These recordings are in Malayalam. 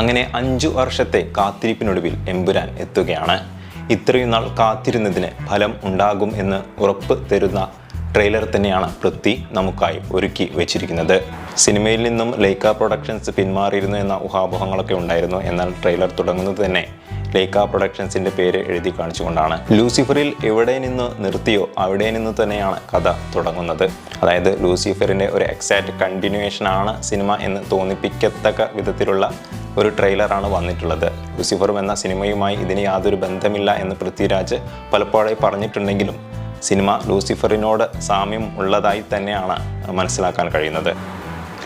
അങ്ങനെ അഞ്ചു വർഷത്തെ കാത്തിരിപ്പിനൊടുവിൽ എമ്പുരാൻ എത്തുകയാണ്. ഇത്രയും നാൾ കാത്തിരുന്നതിന് ഫലം ഉണ്ടാകും എന്ന് ഉറപ്പ് തരുന്ന ട്രെയിലർ തന്നെയാണ് പൃഥ്വി നമുക്കായി ഒരുക്കി വെച്ചിരിക്കുന്നത്. സിനിമയിൽ നിന്നും ലൈക്ക പ്രൊഡക്ഷൻസ് പിന്മാറിയിരുന്നു എന്ന ഊഹാപോഹങ്ങളൊക്കെ ഉണ്ടായിരുന്നു. എന്നാൽ ട്രെയിലർ തുടങ്ങുന്നത് തന്നെ ലേക്ക പ്രൊഡക്ഷൻസിന്റെ പേര് എഴുതി കാണിച്ചുകൊണ്ടാണ്. ലൂസിഫറിൽ എവിടെ നിന്ന് നിർത്തിയോ അവിടെ നിന്ന് തന്നെയാണ് കഥ തുടങ്ങുന്നത്. അതായത് ലൂസിഫറിന്റെ ഒരു എക്സാക്ട് കണ്ടിന്യൂവേഷൻ ആണ് സിനിമ എന്ന് തോന്നിപ്പിക്കത്തക്ക വിധത്തിലുള്ള ഒരു ട്രെയിലറാണ് വന്നിട്ടുള്ളത്. ലൂസിഫറും എന്ന സിനിമയുമായി ഇതിന് യാതൊരു ബന്ധമില്ല എന്ന് പൃഥ്വിരാജ് പലപ്പോഴായി പറഞ്ഞിട്ടുണ്ടെങ്കിലും സിനിമ ലൂസിഫറിനോട് സാമ്യം ഉള്ളതായി തന്നെയാണ് മനസ്സിലാക്കാൻ കഴിയുന്നത്.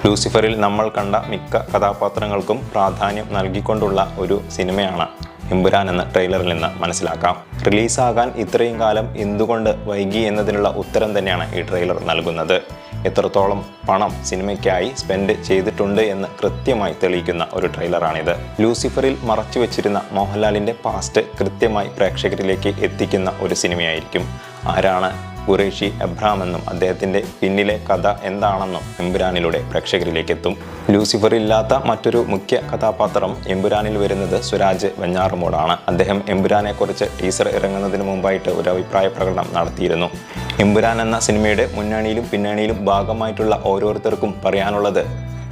ലൂസിഫറിൽ നമ്മൾ കണ്ട മിക്ക കഥാപാത്രങ്ങൾക്കും പ്രാധാന്യം നൽകിക്കൊണ്ടുള്ള ഒരു സിനിമയാണ് എമ്പുരാൻ എന്ന ട്രെയിലറിൽ നിന്ന് മനസ്സിലാക്കാം. റിലീസാകാൻ ഇത്രയും കാലം എന്തുകൊണ്ട് വൈകി എന്നതിനുള്ള ഉത്തരം തന്നെയാണ് ഈ ട്രെയിലർ നൽകുന്നത്. എത്രത്തോളം പണം സിനിമയ്ക്കായി സ്പെൻഡ് ചെയ്തിട്ടുണ്ട് എന്ന് കൃത്യമായി തെളിയിക്കുന്ന ഒരു ട്രെയിലറാണിത്. ലൂസിഫറിൽ മറച്ചു വെച്ചിരുന്ന മോഹൻലാലിന്റെ പാസ്റ്റ് കൃത്യമായി പ്രേക്ഷകരിലേക്ക് എത്തിക്കുന്ന ഒരു സിനിമയായിരിക്കും. ആരാണ് ഖുറേഷി എബ്രാം എന്നും അദ്ദേഹത്തിന്റെ പിന്നിലെ കഥ എന്താണെന്നും എമ്പുരാനിലൂടെ പ്രേക്ഷകരിലേക്ക് എത്തും ലൂസിഫർ ഇല്ലാത്ത മറ്റൊരു മുഖ്യ കഥാപാത്രം എമ്പുരാനിൽ വരുന്നത് സുരാജ് വെഞ്ഞാറുമൂടാണ്. അദ്ദേഹം എമ്പുരാനെക്കുറിച്ച് ടീസർ ഇറങ്ങുന്നതിന് മുമ്പായിട്ട് ഒരു അഭിപ്രായ പ്രകടനം നടത്തിയിരുന്നു. എമ്പുരാൻ എന്ന സിനിമയുടെ മുന്നണിയിലും പിന്നണിയിലും ഭാഗമായിട്ടുള്ള ഓരോരുത്തർക്കും പറയാനുള്ളത്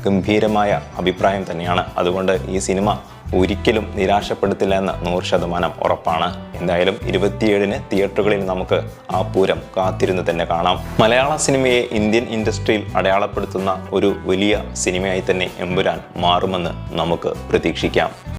ഗംഭീരമായ അഭിപ്രായം തന്നെയാണ്. അതുകൊണ്ട് ഈ സിനിമ ഒരിക്കലും നിരാശപ്പെടുത്തില്ല എന്ന് നൂറ് ശതമാനം ഉറപ്പാണ്. എന്തായാലും ഇരുപത്തിയേഴിന് തിയേറ്ററുകളിൽ നമുക്ക് ആ പൂരം കാത്തിരുന്ന് തന്നെ കാണാം. മലയാള സിനിമയെ ഇന്ത്യൻ ഇൻഡസ്ട്രിയിൽ അടയാളപ്പെടുത്തുന്ന ഒരു വലിയ സിനിമയായി തന്നെ എമ്പുരാൻ മാറുമെന്ന് നമുക്ക് പ്രതീക്ഷിക്കാം.